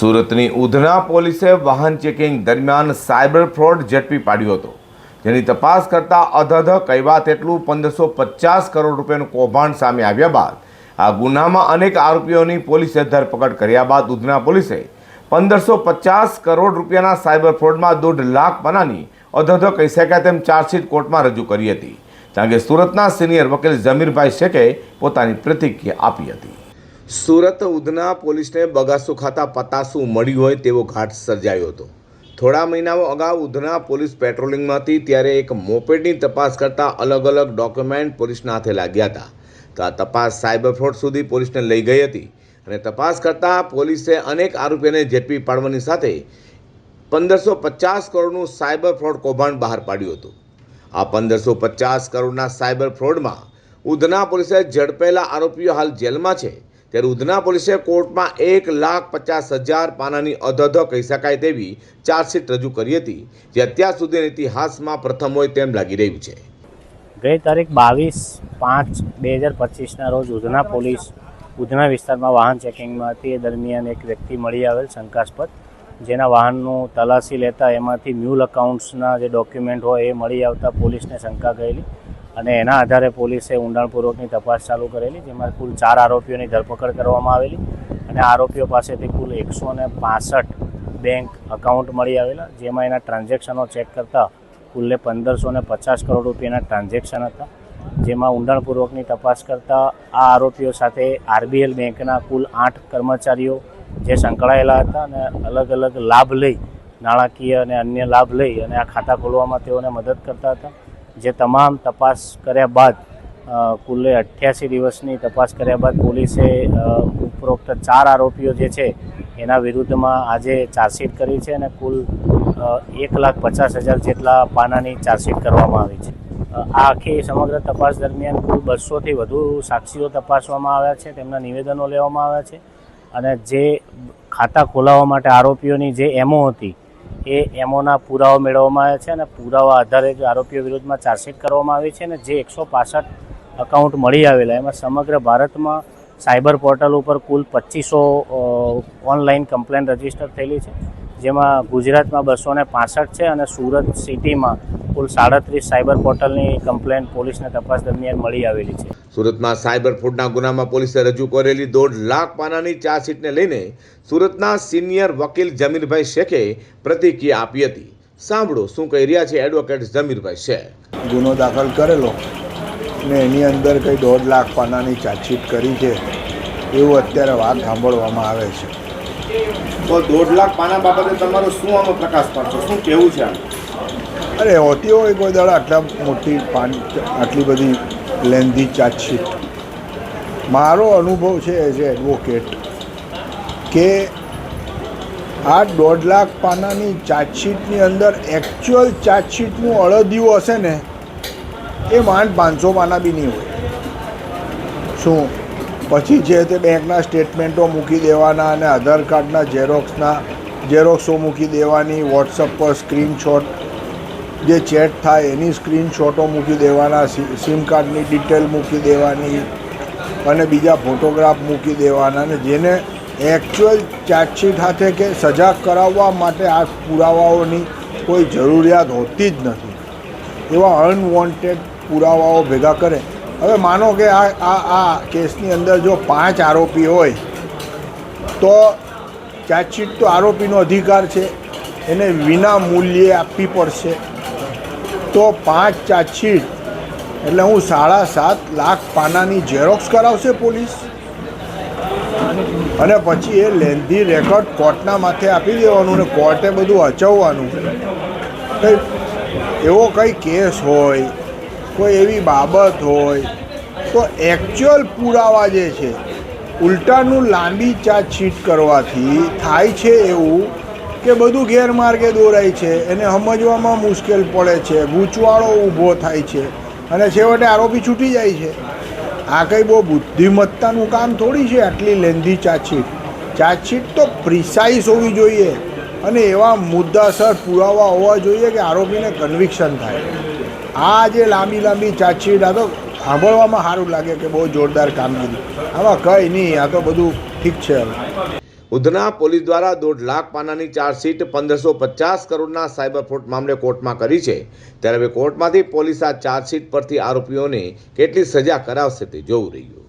સુરતની ઉધના પોલીસે વાહન ચેકિંગ દરમિયાન સાયબર ફ્રોડ ઝડપી પાડ્યો હતો. જેની તપાસ કરતા અધધ કહેવા તેટલું પંદરસો પચાસ કરોડ રૂપિયાનું કૌભાંડ સામે આવ્યા બાદ, આ ગુનામાં અનેક આરોપીઓની પોલીસે ધરપકડ કર્યા બાદ ઉધના પોલીસે પંદરસો પચાસ કરોડ રૂપિયાના સાયબર ફ્રોડમાં દોઢ લાખ પનાની અધધ કહી શકાય તેમ ચાર્જશીટ કોર્ટમાં રજૂ કરી હતી કારણ કે સુરતના સિનિયર વકીલ જમીરભાઈ શેખે પોતાની પ્રતિક્રિયા આપી હતી. સુરત ઉધના પોલીસને બગાસુ ખાતા પતાસું મળ્યું હોય તેવો ઘાટ સર્જાયો હતો. થોડા મહિનાઓ અગાઉ ઉધના પોલીસ પેટ્રોલિંગમાં હતી ત્યારે એક મોપેડની તપાસ કરતા અલગ અલગ ડોક્યુમેન્ટ પોલીસના હાથે લાગ્યા હતા. તો આ તપાસ સાયબર ફ્રોડ સુધી પોલીસને લઈ ગઈ હતી અને તપાસ કરતા પોલીસે અનેક આરોપીઓને ઝડપી પાડવાની સાથે પંદરસો પચાસ કરોડનું સાયબર ફ્રોડ કૌભાંડ બહાર પાડ્યું હતું. આ પંદરસો પચાસ કરોડના સાયબર ફ્રોડમાં ઉધના પોલીસે ઝડપેલા આરોપીઓ હાલ જેલમાં છે. ત્યારે ઉધના પોલીસે કોર્ટમાં એક લાખ પચાસ હજાર પાનાની અધધ કહી શકાય તેવી ચાર્જશીટ રજૂ કરી હતી, જે અત્યાર સુધીના ઇતિહાસમાં પ્રથમ હોય તેમ લાગી રહ્યું છે. ગઈ તારીખ બાવીસ પાંચ બે હજાર પચીસના રોજ ઉધના પોલીસ ઉધના વિસ્તારમાં વાહન ચેકિંગમાં હતી. એ દરમિયાન એક વ્યક્તિ મળી આવેલ શંકાસ્પદ, જેના વાહનનું તલાશી લેતા એમાંથી મ્યુલ અકાઉન્ટ્સના જે ડોક્યુમેન્ટ હોય એ મળી આવતા પોલીસને શંકા ગયેલી. અને એના આધારે પોલીસે ઊંડાણપૂર્વકની તપાસ ચાલુ કરેલી, જેમાં કુલ ચાર આરોપીઓની ધરપકડ કરવામાં આવેલી અને આરોપીઓ પાસેથી કુલ એકસો ને પાસઠ બેંક અકાઉન્ટ મળી આવેલા, જેમાં એના ટ્રાન્ઝેક્શનો ચેક કરતાં કુલ્લે પંદરસો ને પચાસ કરોડ રૂપિયાના ટ્રાન્ઝેક્શન હતા. જેમાં ઊંડાણપૂર્વકની તપાસ કરતાં આ આરોપીઓ સાથે આરબીએલ બેંકના કુલ આઠ કર્મચારીઓ જે સંકળાયેલા હતા અને અલગ અલગ લાભ લઈ, નાણાકીય અને અન્ય લાભ લઈ અને આ ખાતા ખોલવામાં તેઓને મદદ કરતા હતા. જે તમામ તપાસ કર્યા બાદ કુલે અઠ્યાસી દિવસની તપાસ કર્યા બાદ પોલીસે ઉપરોક્ત ચાર આરોપીઓ જે છે, એના વિરુદ્ધમાં આજે ચાર્જશીટ કરી છે અને કુલ એક લાખ પચાસ હજાર જેટલા પાનાની ચાર્જશીટ કરવામાં આવી છે. આ આખી સમગ્ર તપાસ દરમિયાન કુલ બસોથી વધુ સાક્ષીઓ તપાસવામાં આવ્યા છે, તેમના નિવેદનો લેવામાં આવ્યા છે અને જે ખાતા ખોલાવવા માટે આરોપીઓની જે એમઓ હતી એ એમઓના પુરાવા મેળવવામાં આવ્યા છે અને પુરાવા આધારે જ આરોપીઓ વિરુદ્ધમાં ચાર્જશીટ કરવામાં આવી છે અને જે એકસો પાસઠ અકાઉન્ટ મળી આવેલા એમાં સમગ્ર ભારતમાં સાયબર પોર્ટલ ઉપર કુલ પચીસો ઓનલાઈન કમ્પ્લેન રજિસ્ટર થયેલી છે. જેમાં ગુજરાતમાં બસો ને પાસઠ છે અને સુરત સિટીમાં કુલ સાડત્રીસ સાયબર પોર્ટલની કમ્પ્લેન પોલીસને તપાસ દરમિયાન મળી આવેલી છે. સુરતમાં સાયબર ફૂડના ગુનામાં પોલીસે રજૂ કરેલી દોઢ લાખ પાનાની ચાર્જશીટને લઈને સુરતના સિનિયર વકીલ જમીરભાઈ શેખે પ્રતિક્રિયા આપી હતી. સાંભળો શું કહી રહ્યા છે એડવોકેટ જમીરભાઈ શેખ. ગુનો દાખલ કરેલો ને એની અંદર કંઈ દોઢ લાખ પાનાની ચાર્જશીટ કરી છે એવું અત્યારે વાત સાંભળવામાં આવે છે. તો દોઢ લાખ પાના બાબતે તમારો શું આનો પ્રકાશ પડશે? શું કેવું છે અરે, હોતી હોય કોઈ દાડા આટલા મોટી પાન, આટલી બધી લેન્ધી ચાર્જશીટ મારો અનુભવ છે એઝ એ એડવોકેટ કે આ દોઢ લાખ પાનાની ચાર્જશીટની અંદર એકચ્યુઅલ ચાર્જશીટનું અળદિયું હશે ને, એ માંડ પાંચસો પાના બી નહીં હોય. શું? પછી છે તે બેંકના સ્ટેટમેન્ટો મૂકી દેવાના અને આધાર કાર્ડના ઝેરોક્સના ઝેરોક્સો મૂકી દેવાની વોટ્સઅપ પર સ્ક્રીનશોટ જે ચેટ થાય એની સ્ક્રીનશોટો મૂકી દેવાના સિમ કાર્ડની ડિટેલ મૂકી દેવાની અને બીજા ફોટોગ્રાફ મૂકી દેવાના અને જેને એકચ્યુઅલ ચાર્જશીટ સાથે કે સજા કરાવવા માટે આ પુરાવાઓની કોઈ જરૂરિયાત હોતી જ નથી. એવા અનવોન્ટેડ પુરાવાઓ ભેગા કરે હવે માનો કે આ આ આ કેસની અંદર જો પાંચ આરોપી હોય, તો ચાર્જશીટ તો આરોપીનો અધિકાર છે. એને વિના મૂલ્યે આપવી પડશે. તો પાંચ ચાર્જશીટ, એટલે હું સાડા સાત લાખ પાનાની ઝેરોક્સ કરાવશે પોલીસ. અને પછી એ લેન્ધી રેકોર્ડ કોર્ટના માથે આપી દેવાનું ને કોર્ટે બધું અચવવાનું. એવો કંઈ કેસ હોય કોઈ એવી બાબત હોય, તો એકચ્યુઅલ પુરાવા જે છે, ઉલટાનું લાંબી ચાર્જશીટ કરવાથી થાય છે એવું કે બધું ગેરમાર્ગે દોરાય છે, એને સમજવામાં મુશ્કેલ પડે છે, ગૂંચવાળો ઊભો થાય છે, અને છેવટે આરોપી છૂટી જાય છે. આ કંઈ બહુ બુદ્ધિમત્તાનું કામ થોડી છે આટલી લેન્ધી ચાર્જશીટ ચાર્જશીટ તો પ્રિસાઇઝ હોવી જોઈએ, અને એવા મુદ્દાસર પુરાવા હોવા જોઈએ કે આરોપીને કન્વિક્શન થાય. આ જે લાંબી લાંબી ચાર્જશીટ આ તો સાંભળવામાં સારું લાગે કે બહુ જોરદાર કામગીરી. આમાં કંઈ નહીં, આ તો બધું ઠીક છે હવે. ઉધના પોલીસ દ્વારા દોઢ લાખ પાનાની ચાર્જશીટ પંદરસો પચાસ કરોડના સાયબર ફ્રોડ મામલે કોર્ટમાં કરી છે. ત્યારે હવે કોર્ટમાંથી પોલીસ આ ચાર્જશીટ પરથી આરોપીઓને કેટલી સજા કરાવશે તે જોવું રહ્યું.